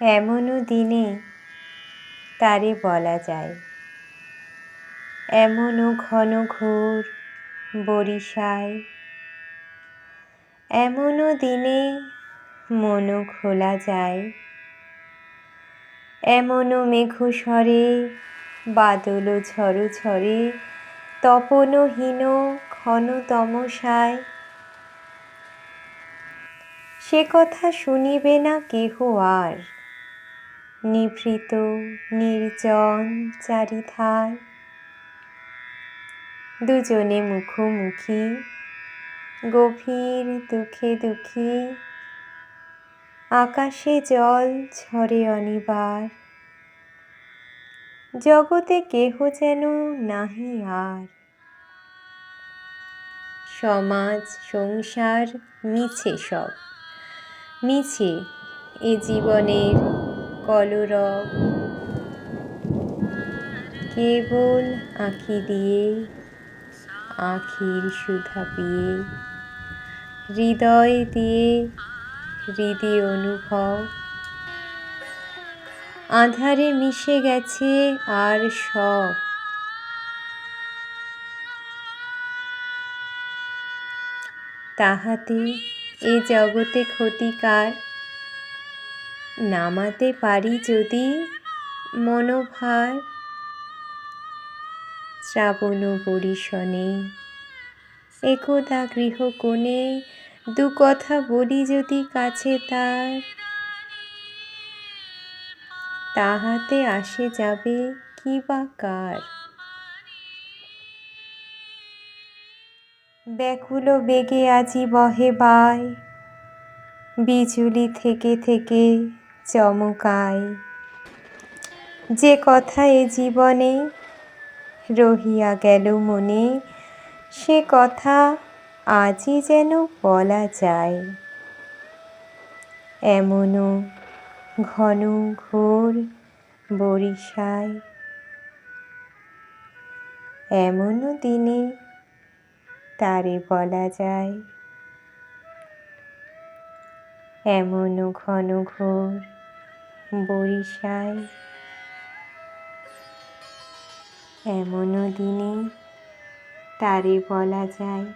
এমনও দিনে তারে বলা যায়। এমনও ঘন ঘোর বরিশায় এমনও দিনে মনও খোলা যায়। এমনও মেঘস্বরে বাদল ঝড় ঝরে তপনহীন ঘন তমসায় সে কথা শুনিবে না কেহ আর নিভৃত নির্জন চারিধার। দুজনে মুখোমুখি, গভীর দুঃখে দুঃখী। আকাশে জল ঝরে অনিবার। জগতে কেহ যেন নাহি আর। সমাজ, সংসার, মিছে সব। মিছে এ জীবনের কলরব। কেবল আঁখি দিয়ে আখির সুধা পিয়ে, হৃদয় দিয়ে হৃদি অনুভব। আধারে মিশে গেছে আর সব। তাহাতে এ জগতে ক্ষতিকার নামাতে পারি যদি মনোভার শ্রাবণ বরিশনে। একদা গৃহকোণে দু কথা বলি যদি কাছে তার। তাহাতে আসে যাবে কি বা কার। ব্যাকুল বেগে আজি বহে বাই। বিজুলি থেকে থেকে চমকায়। যে কথা এ জীবনে রহিয়া গেল মনে, সে কথা আজই যেন বলা যায়। এমনও ঘন ঘোর বরিশায় এমনও দিনে তারে বলা যায়। এমনও ঘন ঘোর বরিশায় এমনও দিনে তারে বলা যায়